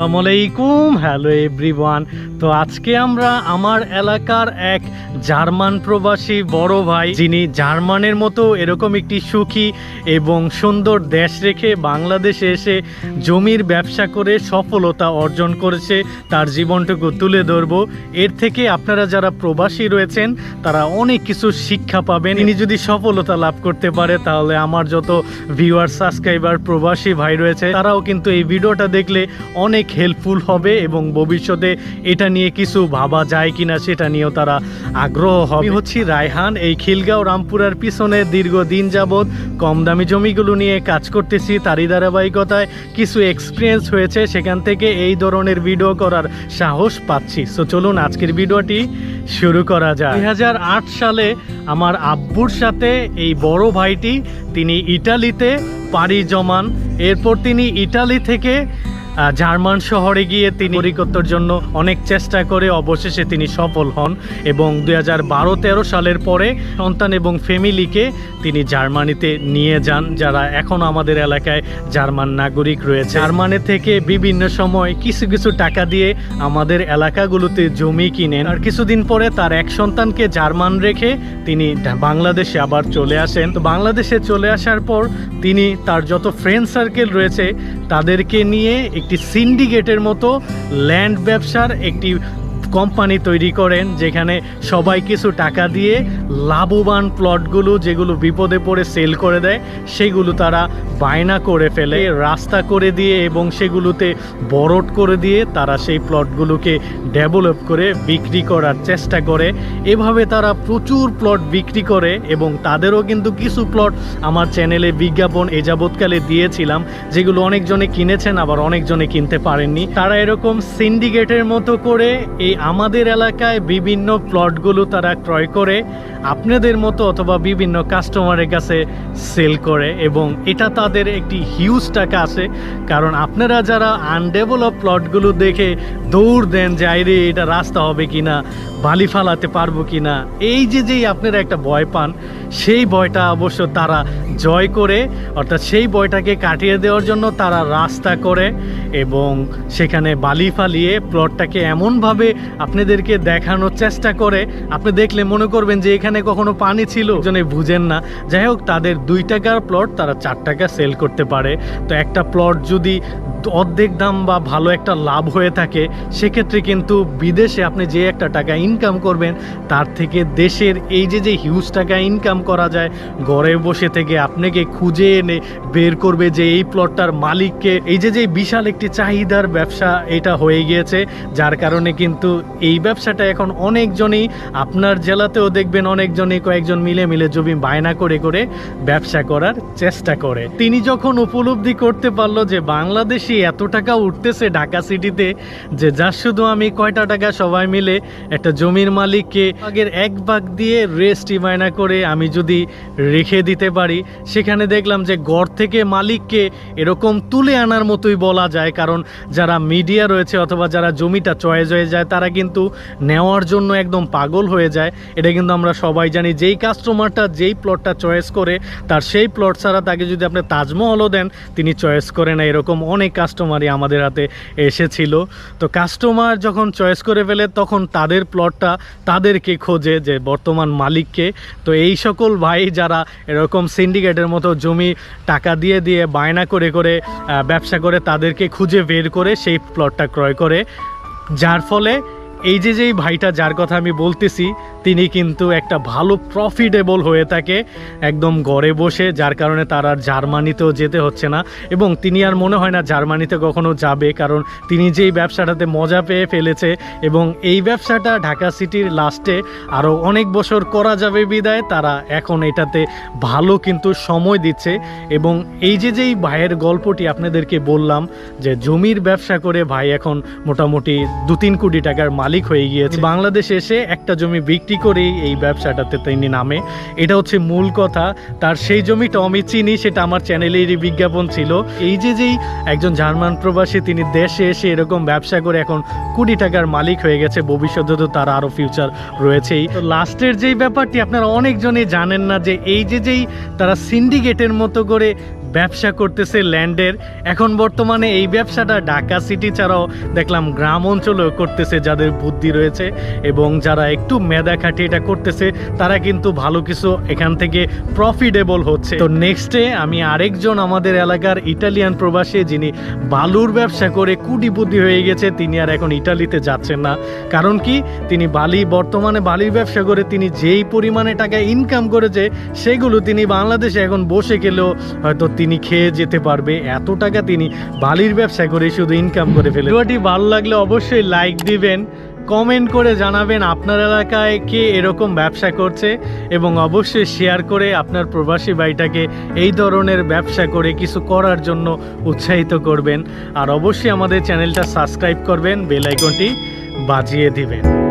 আসসালামাইকুম hello everyone. তো আজকে আমরা আমার এলাকার এক জার্মান প্রবাসী বড় ভাই, যিনি জার্মানের মতো এরকম একটি সুখী এবং সুন্দর দেশ রেখে বাংলাদেশে এসে জমির ব্যবসা করে সফলতা অর্জন করেছে, তার জীবনটুকু তুলে ধরবো। এর থেকে আপনারা যারা প্রবাসী রয়েছেন, তারা অনেক কিছু শিক্ষা পাবেন। ইনি যদি সফলতা লাভ করতে পারে, তাহলে আমার যত ভিউয়ার সাবস্ক্রাইবার প্রবাসী ভাই রয়েছে, তারাও কিন্তু এই ভিডিওটা দেখলে অনেক হেল্পফুল হবে এবং ভবিষ্যতে এটা নিয়ে কিছু ভাবা যায় কিনা সেটা নিয়েও তারা আগ্রহ হবে। হচ্ছি রায়হান, এই খিলগাঁও রামপুরার পিছনে দীর্ঘদিন যাবৎ কম দামি জমিগুলো নিয়ে কাজ করতেছি। তারই ধারাবাহিকতায় কিছু এক্সপিরিয়েন্স হয়েছে, সেখান থেকে এই ধরনের ভিডিও করার সাহস পাচ্ছি। সো চলুন আজকের ভিডিওটি শুরু করা যায় দুই হাজার আট সালে আমার আব্বুর সাথে এই বড় ভাইটি, তিনি ইটালিতে পাড়ি জমান। এরপর তিনি ইটালি থেকে জার্মান শহরে গিয়ে তিনি নাগরিকত্বর জন্য অনেক চেষ্টা করে অবশেষে তিনি সফল হন এবং দুই হাজার বারো তেরো সালের পরে সন্তান এবং ফ্যামিলিকে তিনি জার্মানিতে নিয়ে যান, যারা এখন আমাদের এলাকায় জার্মান নাগরিক রয়েছে। জার্মানি থেকে বিভিন্ন সময় কিছু কিছু টাকা দিয়ে আমাদের এলাকাগুলোতে জমি কিনেন। আর কিছুদিন পরে তার এক সন্তানকে জার্মান রেখে তিনি বাংলাদেশে আবার চলে আসেন। তো বাংলাদেশে চলে আসার পর তিনি তার যত ফ্রেন্ড সার্কেল রয়েছে, তাদেরকে নিয়ে একটি সিন্ডিকেটের মতো ল্যান্ড ব্যবসার একটি কোম্পানি তৈরি করেন, যেখানে সবাই কিছু টাকা দিয়ে লাভবান প্লটগুলো যেগুলো বিপদে পড়ে সেল করে দেয়, সেগুলো তারা বায়না করে ফেলে, রাস্তা করে দিয়ে এবং সেগুলোতে বরট করে দিয়ে তারা সেই প্লটগুলোকে ডেভেলপ করে বিক্রি করার চেষ্টা করে। এভাবে তারা প্রচুর প্লট বিক্রি করে এবং তাদেরও কিন্তু কিছু প্লট আমার চ্যানেলে বিজ্ঞাপন এ যাবৎকালে দিয়েছিলাম, যেগুলো অনেকজনে কিনেছেন আবার অনেকজনে কিনতে পারেননি। তারা এরকম সিন্ডিকেটের মতো করে এই আমাদের এলাকায় বিভিন্ন প্লটগুলো তারা ক্রয় করে, আপনাদের মতো অথবা বিভিন্ন কাস্টমারের কাছে সেল করে এবং এটা তাদের একটি হিউজ টাকা আছে। কারণ আপনারা যারা আনডেভেলপ প্লটগুলো দেখে দৌড় দেন যে, আইরে, এটা রাস্তা হবে কি না বালি ফালাতে পারব কিনা? এই যে, যেই আপনারা একটা ভয় পান, সেই ভয়টা অবশ্য তারা জয় করে, অর্থাৎ সেই ভয়টাকে কাটিয়ে দেওয়ার জন্য তারা রাস্তা করে এবং সেখানে বালি ফালিয়ে প্লটটাকে এমনভাবে আপনাদেরকে দেখানোর চেষ্টা করে। আপনি দেখলে মনে করবেন যে এখানে কখনো পানি ছিল। জন্য বুঝেন না। যাই হোক, তাদের দুই টাকার প্লট তারা চার টাকা সেল করতে পারে। তো একটা প্লট যদি অর্ধেক দাম বা ভালো একটা লাভ হয়ে থাকে, সেক্ষেত্রে কিন্তু বিদেশে আপনি যে একটা টাকা ইনকাম করবেন, তার থেকে দেশের এই যে যে হিউজ টাকা ইনকাম করা যায়, ঘরে বসে থেকে আপনাকে খুঁজে এনে বের করবে যে এই প্লটটার মালিককে, এই যে যে বিশাল একটি চাহিদার ব্যবসা এটা হয়ে গিয়েছে, যার কারণে কিন্তু এই ব্যবসাটা এখন অনেকজনই আপনার জেলাতেও দেখবেন অনেকজনই কয়েকজন মিলে মিলে জমি বায়না করে করে ব্যবসা করার চেষ্টা করে। তিনি যখন উপলব্ধি করতে পারল যে বাংলাদেশে এত টাকা উঠতেছে ঢাকা সিটিতে যে যার শুধু আমি কয়টা টাকা সবাই মিলে একটা জমির মালিককে আগের এক ভাগ দিয়ে রেস্ট বায়না করে আমি যদি রেখে দিতে পারি, সেখানে দেখলাম যে গড় থেকে মালিককে এরকম তুলে আনার মতোই বলা যায়। কারণ যারা মিডিয়া রয়েছে অথবা যারা জমিটা চয়েস হয়ে যায়, তারা কিন্তু নেওয়ার জন্য একদম পাগল হয়ে যায়। এটা কিন্তু আমরা সবাই জানি, যেই কাস্টমারটা যেই প্লটটা চয়েস করে, তার সেই প্লট ছাড়া তাকে যদি আপনি তাজমহলও দেন, তিনি চয়েস করে না। এরকম অনেক কাস্টমারই আমাদের হাতে এসেছিল। তো কাস্টমার যখন চয়েস করে ফেলে, তখন তাদের প্লটটা তাদেরকে খোঁজে যে বর্তমান মালিককে। তো এই সকল ভাই যারা এরকম সিন্ডিকেটের মতো জমি টাকা দিয়ে দিয়ে বায়না করে করে ব্যবসা করে, তাদেরকে খুঁজে বের করে সেই প্লটটা ক্রয় করে। যার ফলে এই যে, যেই ভাইটা, যার কথা আমি বলতেছি তিনি কিন্তু একটা ভালো প্রফিটেবল হয়ে থাকে একদম ঘরে বসে যার কারণে তার আর জার্মানিতেও যেতে হচ্ছে না। এবং তিনি আর মনে হয় না জার্মানিতে কখনো যাবে কারণ তিনি যেই ব্যবসাটাতে মজা পেয়ে ফেলেছে এবং এই ব্যবসাটা ঢাকা সিটির লাস্টে আরও অনেক বছর করা যাবে বিদায় তারা এখন এটাতে ভালো কিন্তু সময় দিচ্ছে। এবং এই যে যেই ভাইয়ের গল্পটি আপনাদেরকে বললাম যে জমির ব্যবসা করে ভাই এখন মোটামুটি দু তিন কোটি টাকার মালিক হয়ে গিয়েছে। বাংলাদেশে এসে একটা জমি বিক্রি করেই এই ব্যবসাটাতে তিনি নামে। এটা হচ্ছে মূল কথা। তার সেই জমিটা আমি চিনি, সেটা আমার চ্যানেলেরই বিজ্ঞাপন ছিল। এই যে যেই একজন জার্মান প্রবাসী, তিনি দেশে এসে এরকম ব্যবসা করে এখন কোটি টাকার মালিক হয়ে গেছে। ভবিষ্যতে তো তার আরও ফিউচার রয়েছেই। তো লাস্টের যেই ব্যাপারটি আপনারা অনেকজনই জানেন না যে এই যে যেই তারা সিন্ডিকেটের মতো করে ব্যবসা করতেছে ল্যান্ডের। এখন বর্তমানে এই ব্যবসাটা ঢাকা সিটি ছাড়াও দেখলাম গ্রাম অঞ্চলেও করতেছে যাদের বুদ্ধি রয়েছে এবং যারা একটু মেধা খাটিয়ে এটা করতেছে, তারা কিন্তু ভালো কিছু এখান থেকে প্রফিটেবল হচ্ছে। তো নেক্সটে আমি আরেকজন আমাদের এলাকার ইটালিয়ান প্রবাসী যিনি বালুর ব্যবসা করে কুটি বুদ্ধি হয়ে গেছে, তিনি আর এখন ইটালিতে যাচ্ছেন না। কারণ কি? তিনি বালি, বর্তমানে বালির ব্যবসা করে তিনি যেই পরিমাণে টাকা ইনকাম করেছে, সেগুলো তিনি বাংলাদেশে এখন বসে গেলেও হয়তো তিনি খেয়ে যেতে পারবে, এত টাকা তিনি বালির ব্যবসা করে শুধু ইনকাম করে ফেলে ভিডিওটি ভালো লাগলে অবশ্যই লাইক দিবেন কমেন্ট করে জানাবেন আপনার এলাকায় কে এরকম ব্যবসা করছে এবং অবশ্যই শেয়ার করে আপনার প্রবাসী ভাইটাকে এই ধরনের ব্যবসা করে কিছু করার জন্য উৎসাহিত করবেন। আর অবশ্যই আমাদের চ্যানেলটা সাবস্ক্রাইব করবেন বেল আইকনটি বাজিয়ে দিবেন।